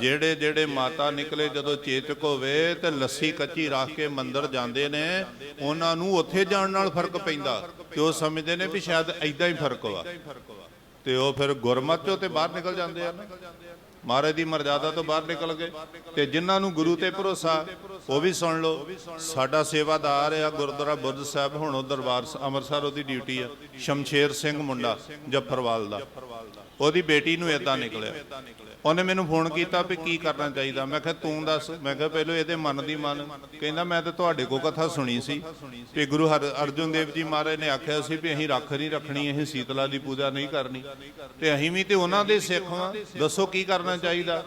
ਜਿਹੜੇ ਜਿਹੜੇ ਮਾਤਾ ਨਿਕਲੇ ਜਦੋਂ ਚੇਤਕ ਹੋਵੇ ਤੇ ਲੱਸੀ ਕੱਚੀ ਰੱਖ ਕੇ ਮੰਦਰ ਜਾਂਦੇ ਨੇ, ਉਹਨਾਂ ਨੂੰ ਉੱਥੇ ਜਾਣ ਨਾਲ ਫ਼ਰਕ ਪੈਂਦਾ। ਤੇ ਉਹ ਸਮਝਦੇ ਨੇ ਵੀ ਸ਼ਾਇਦ ਐਦਾਂ ਹੀ ਫ਼ਰਕ ਵਾ। ਤੇ ਉਹ ਫਿਰ ਗੁਰਮਤਿ ਚੋਂ ਤੇ ਬਾਹਰ ਨਿਕਲ ਜਾਂਦੇ ਆ। ਨਾ ਮਹਾਰਾਜ ਦੀ ਮਰਜ਼ਾਦਾ ਤੋਂ ਬਾਹਰ ਨਿਕਲ ਗਏ। ਤੇ ਜਿਨ੍ਹਾਂ ਨੂੰ ਗੁਰੂ ਤੇ ਭਰੋਸਾ, ਉਹ ਵੀ ਸੁਣ ਲਓ। ਸਾਡਾ ਸੇਵਾਦਾਰ ਆ ਗੁਰਦੁਆਰਾ ਬੁਰਜ ਸਾਹਿਬ, ਹੁਣ ਉਹ ਦਰਬਾਰ ਅੰਮ੍ਰਿਤਸਰ ਉਹਦੀ ਡਿਊਟੀ ਆ। ਸ਼ਮਸ਼ੇਰ ਸਿੰਘ ਮੁੰਡਾ, ਜੱਫਰਵਾਲ ਦਾ। ਉਹਦੀ ਬੇਟੀ ਨੂੰ ਇਦਾਂ ਨਿਕਲਿਆ। ਉਹਨੇ ਮੈਨੂੰ ਫੋਨ ਕੀਤਾ ਵੀ ਕੀ ਕਰਨਾ ਚਾਹੀਦਾ। ਮੈਂ ਕਿਹਾ, ਤੂੰ ਦੱਸ। ਮੈਂ ਕਿਹਾ, ਪਹਿਲਾਂ ਇਹਦੇ ਮਨ ਦੀ ਮਨ। ਕਹਿੰਦਾ, ਮੈਂ ਤੇ ਤੁਹਾਡੇ ਕੋਲ ਕਥਾ ਸੁਣੀ ਸੀ। ਕਿ ਗੁਰੂ ਹਰ ਅਰਜੁਨ ਦੇਵ ਜੀ ਮਹਾਰਾਜ ਨੇ ਆਖਿਆ ਸੀ ਵੀ ਅਸੀਂ ਰੱਖ ਨਹੀਂ ਰੱਖਣੀ, ਅਸੀਂ ਸੀਤਲਾ ਦੀ ਪੂਜਾ ਨਹੀਂ ਕਰਨੀ। ਤੇ ਅਸੀਂ ਵੀ ਤੇ ਉਹਨਾਂ ਦੇ ਸਿੱਖ ਹਾਂ ਦੱਸੋ ਕੀ ਕਰਨਾ ਚਾਹੀਦਾ?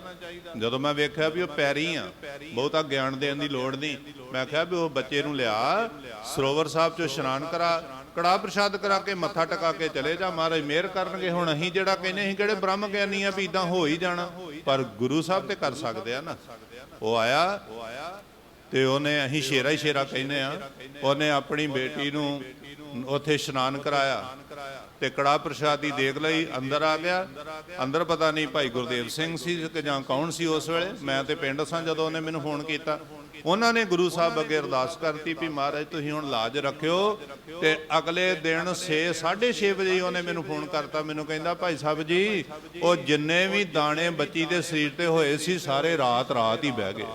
ਜਦੋਂ ਮੈਂ ਵੇਖਿਆ ਵੀ ਉਹ ਪੈਰੀ ਆ, ਬਹੁਤਾ ਗਿਆਨ ਦੇਣ ਦੀ ਲੋੜ ਨਹੀਂ। ਮੈਂ ਕਿਹਾ ਵੀ ਉਹ ਬੱਚੇ ਨੂੰ ਲਿਆ, ਸਰੋਵਰ ਸਾਹਿਬ ਚੋਂ ਇਸ਼ਨਾਨ ਕਰਾ। ਕੜਾ ਪ੍ਰਸ਼ਾਦ ਕਰਾ ਕੇ ਮੱਥਾ ਟਕਾ ਕੇ ਚਲੇ ਜਾ, ਮਹਾਰਾਜ ਮਿਹਰ ਕਰਨਗੇ ਹੁਣ। ਅਸੀਂ ਜਿਹੜਾ ਕਹਿੰਦੇ ਅਸੀਂ ਕਿਹੜੇ ਬ੍ਰਹਮ ਗਿਆਨੀ ਆ ਵੀ ਇਦਾਂ ਹੋ ਹੀ ਜਾਣਾ। ਪਰ ਗੁਰੂ ਸਾਹਿਬ ਤੇ ਕਰ ਸਕਦੇ ਆ ਨਾ। ਉਹ ਆਇਆ ਤੇ ਉਹਨੇ ਅਸੀਂ ਸ਼ੇਰਾ ਹੀ ਸ਼ੇਰਾ ਕਹਿੰਦੇ ਆ। ਉਹਨੇ ਆਪਣੀ ਬੇਟੀ ਨੂੰ ਉੱਥੇ ਇਸ਼ਨਾਨ ਕਰਾਇਆ ਤੇ ਕੜਾ ਪ੍ਰਸ਼ਾਦ ਦੀ ਦੇਖ ਲਈ, ਅੰਦਰ ਆ ਗਿਆ। ਅੰਦਰ ਪਤਾ ਨਹੀਂ ਭਾਈ ਗੁਰਦੇਵ ਸਿੰਘ ਸੀ ਕਿ ਜਾਂ ਕੌਣ ਸੀ ਉਸ ਵੇਲੇ। ਮੈਂ ਤੇ ਪਿੰਡ ਸਾਂ ਜਦੋਂ ਉਹਨੇ ਮੈਨੂੰ ਫੋਨ ਕੀਤਾ। ਉਹਨਾਂ ਨੇ ਗੁਰੂ ਸਾਹਿਬ ਅੱਗੇ ਅਰਦਾਸ ਕਰਤੀ ਵੀ ਮਹਾਰਾਜ, ਤੁਸੀਂ ਹੁਣ ਲਾਜ ਰੱਖਿਓ ਤੇ ਅਗਲੇ ਦਿਨ 6 6:30 ਵਜੇ ਉਹਨੇ ਮੈਨੂੰ ਫੋਨ ਕਰਤਾ, ਮੈਨੂੰ ਕਹਿੰਦਾ, ਭਾਈ ਸਾਹਿਬ ਜੀ, ਉਹ ਜਿੰਨੇ ਵੀ ਦਾਣੇ ਬੱਚੀ ਦੇ ਸਰੀਰ ਤੇ ਹੋਏ ਸੀ, ਸਾਰੇ ਰਾਤ ਰਾਤ ਹੀ ਬਹਿ ਗਏ।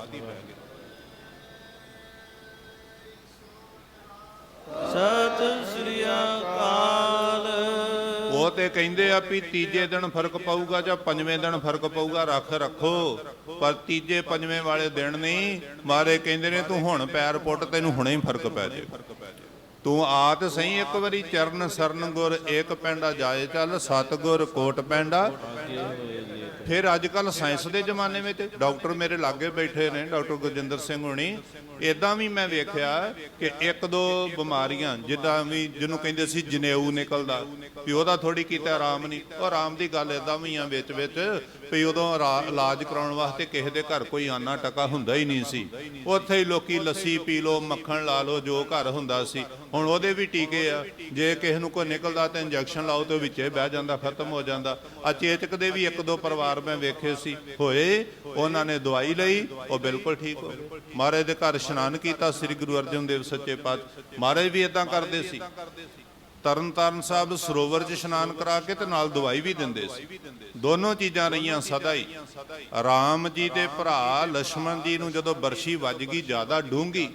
ਤੇ ਕਹਿੰਦੇ ਆ ਵੀ ਤੀਜੇ ਦਿਨ ਫ਼ਰਕ ਪਊਗਾ ਜਾਂ ਪੰਜਵੇਂ ਦਿਨ ਫ਼ਰਕ ਪਊਗਾ, ਰੱਖ ਰੱਖੋ। ਪਰ ਤੀਜੇ, ਪੰਜਵੇਂ ਵਾਲੇ ਦਿਨ ਨਹੀਂ। ਮਾਰੇ ਕਹਿੰਦੇ ਨੇ, ਤੂੰ ਹੁਣ ਪੈਰ ਪੁੱਟ, ਤੈਨੂੰ ਹੁਣੇ ਹੀ ਫ਼ਰਕ ਪੈ ਜੇ। ਤੂੰ ਆਤ ਸਹੀ ਇੱਕ ਵਾਰੀ ਚਰਨ, ਸਰਨ ਗੁਰ, ਏਕ ਪੈਂਡਾ ਜਾਏ ਚੱਲ ਸਤ ਗੁਰ ਕੋਟ ਪੈਂਡਾ। ਫਿਰ ਅੱਜ ਕੱਲ ਸਾਇੰਸ ਦੇ ਜ਼ਮਾਨੇ ਵਿੱਚ ਡਾਕਟਰ ਮੇਰੇ ਲਾਗੇ ਬੈਠੇ ਨੇ ਡਾਕਟਰ ਗੁਰਜਿੰਦਰ ਸਿੰਘ ਹੁਣੀ। ਇਦਾਂ ਵੀ ਮੈਂ ਵੇਖਿਆ ਕਿ ਇੱਕ ਦੋ ਬਿਮਾਰੀਆਂ, ਜਿੱਦਾਂ ਵੀ ਜਿਹਨੂੰ ਕਹਿੰਦੇ ਸੀ ਜਨੇਊ ਨਿਕਲਦਾ, ਵੀ ਉਹਦਾ ਥੋੜੀ ਕੀਤਾ ਆਰਾਮ ਨਹੀਂ। ਉਹ ਆਰਾਮ ਦੀ ਗੱਲ ਇਦਾਂ ਵੀ ਆ ਵਿੱਚ ਵਿੱਚ ਵੀ ਉਦੋਂ ਰਾ- ਇਲਾਜ ਕਰਾਉਣ ਵਾਸਤੇ ਕਿਸੇ ਦੇ ਘਰ ਕੋਈ ਆਨਾ ਟਕਾ ਹੁੰਦਾ ਹੀ ਨਹੀਂ ਸੀ। ਉੱਥੇ ਹੀ ਲੋਕੀ ਲੱਸੀ ਪੀ ਲੋ ਮੱਖਣ ਲਾ ਲੋ ਜੋ ਘਰ ਹੁੰਦਾ ਸੀ। ਹੁਣ ਉਹਦੇ ਵੀ ਟੀਕੇ ਆ। ਜੇ ਕਿਸੇ ਨੂੰ ਕੋਈ ਨਿਕਲਦਾ ਤਾਂ ਇੰਜੈਕਸ਼ਨ ਲਾਓ ਤੇ ਉਹ ਵਿੱਚੇ ਬਹਿ ਜਾਂਦਾ, ਖਤਮ ਹੋ ਜਾਂਦਾ। ਅਚੇਤਕ ਦੇ ਵੀ ਇੱਕ ਦੋ ਪਰਿਵਾਰ ਮੈਂ ਵੇਖੇ ਸੀ। ਹੋਏ, ਉਹਨਾਂ ਨੇ ਦਵਾਈ ਲਈ, ਉਹ ਬਿਲਕੁਲ ਠੀਕ ਹੋ ਗਏ। ਮਹਾਰਾਜ ਦੇ ਘਰ ਇਸ਼ਨਾਨ ਕੀਤਾ, ਸ੍ਰੀ ਗੁਰੂ ਅਰਜਨ ਦੇਵ ਸੱਚੇ ਪਾਤਸ਼ਾਹ। ਮਹਾਰਾਜ ਵੀ ਇਦਾਂ ਕਰਦੇ ਸੀ। ਤਰਨਤਾਰਨ ਸਾਹਿਬ ਸਰੋਵਰ 'ਚ ਇਸ਼ਨਾਨ ਕਰਾ ਕੇ ਤੇ ਨਾਲ ਦਵਾਈ ਵੀ ਦਿੰਦੇ ਸੀ। ਦੋਨੋਂ ਚੀਜ਼ਾਂ ਰਹੀਆਂ ਸਦਾ ਹੀ। ਰਾਮ ਜੀ ਦੇ ਭਰਾ ਲక్ష్మణ ਜੀ ਨੂੰ ਜਦੋਂ ਬਰਸ਼ੀ ਵੱਜ ਗਈ, ਜ਼ਿਆਦਾ ਡੂੰਗੀ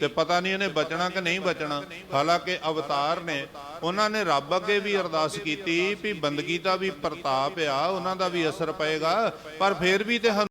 ਤੇ ਪਤਾ ਨਹੀਂ ਉਹਨੇ ਬਚਣਾ ਕਿ ਨਹੀਂ ਬਚਣਾ। ਹਾਲਾਂਕਿ ਅਵਤਾਰ ਨੇ, ਉਹਨਾਂ ਨੇ ਰੱਬ ਅੱਗੇ ਵੀ ਅਰਦਾਸ ਕੀਤੀ ਵੀ ਬੰਦਗੀ ਦਾ ਵੀ ਪ੍ਰਤਾਪ ਆ, ਉਹਨਾਂ ਦਾ ਵੀ ਅਸਰ ਪਏਗਾ, ਪਰ ਫਿਰ ਵੀ ਤੇ